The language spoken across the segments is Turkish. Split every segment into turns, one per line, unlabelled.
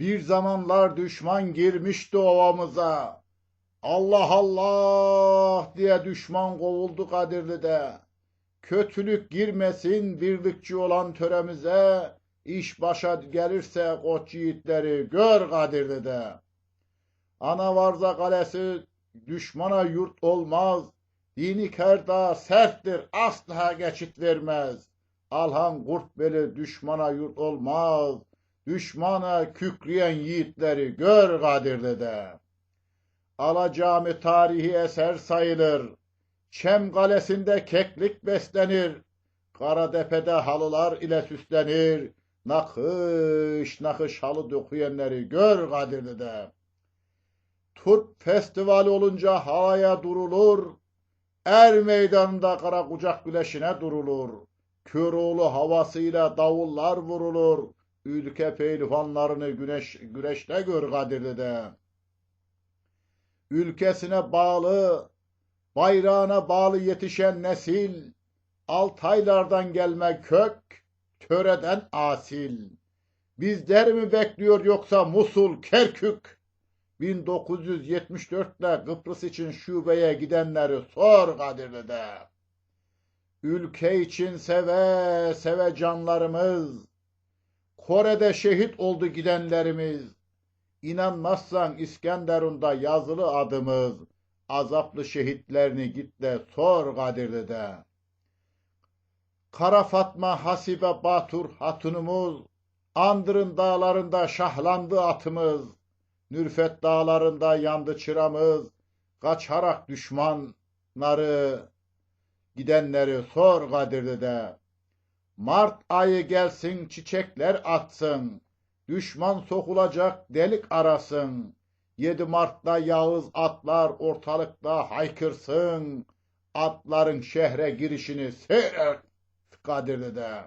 Bir zamanlar düşman girmişti ovamıza. Allah Allah diye düşman kovuldu Kadirli'de. Kötülük girmesin birlikçi olan töremize. İş başa gelirse koç yiğitleri gör Kadirli'de. Anavarza kalesi düşmana yurt olmaz. Dini kerda serttir asla geçit vermez. Alhan Kurtbeli düşmana yurt olmaz. Düşmana kükreyen yiğitleri gör Kadirli'de. Alacami tarihi eser sayılır. Çem kalesinde keklik beslenir. Karadepe'de halılar ile süslenir. Nakış nakış halı dokuyenleri gör Kadirli'de. Turp festivali olunca halaya durulur. Er meydanında kara kucak güleşine durulur. Köroğlu havasıyla davullar vurulur. Ülke pehlivanlarını güneş, güreşte gör Kadirli'de. Ülkesine bağlı, bayrağına bağlı yetişen nesil, Altaylardan gelme kök, töreden asil. Bizler mi bekliyor yoksa Musul, Kerkük? 1974'te Kıbrıs için şubeye gidenleri sor Kadirli'de. Ülke için seve seve canlarımız, Kore'de şehit oldu gidenlerimiz. İnanmazsan İskenderun'da yazılı adımız, azaplı şehitlerini git de sor Kadirli'de. Kara Fatma Hasibe Batur hatunumuz, Andırın dağlarında şahlandı atımız, Nürfet dağlarında yandı çıramız, kaçarak düşmanları, gidenleri sor Kadirli'de. Mart ayı gelsin çiçekler atsın, düşman sokulacak delik arasın. 7 Mart'ta Yağız atlar ortalıkta haykırsın, atların şehre girişini seyret Kadirli'de.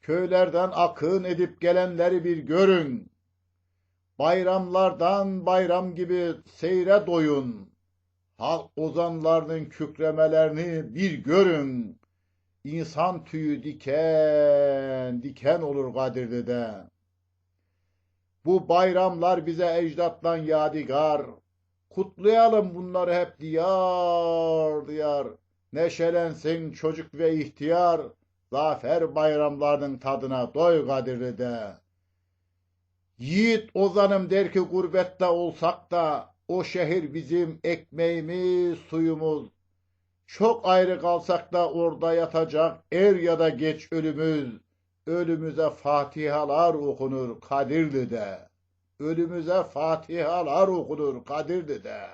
Köylerden akın edip gelenleri bir görün. Bayramlardan bayram gibi seyre doyun. Halk ozanlarının kükremelerini bir görün. İnsan tüyü diken diken olur Kadirli'de. Bu bayramlar bize ecdattan yadigar. Kutlayalım bunları hep diyar diyar. Neşelensin çocuk ve ihtiyar. Zafer bayramlarının tadına doy Kadirli'de. Yiğit ozanım der ki gurbette olsak da o şehir bizim ekmeğimiz, suyumuz. Çok ayrı kalsak da orada yatacak er ya da geç ölümüz. Ölümüze fatihalar okunur Kadirli'de. Ölümüze fatihalar okunur Kadirli'de.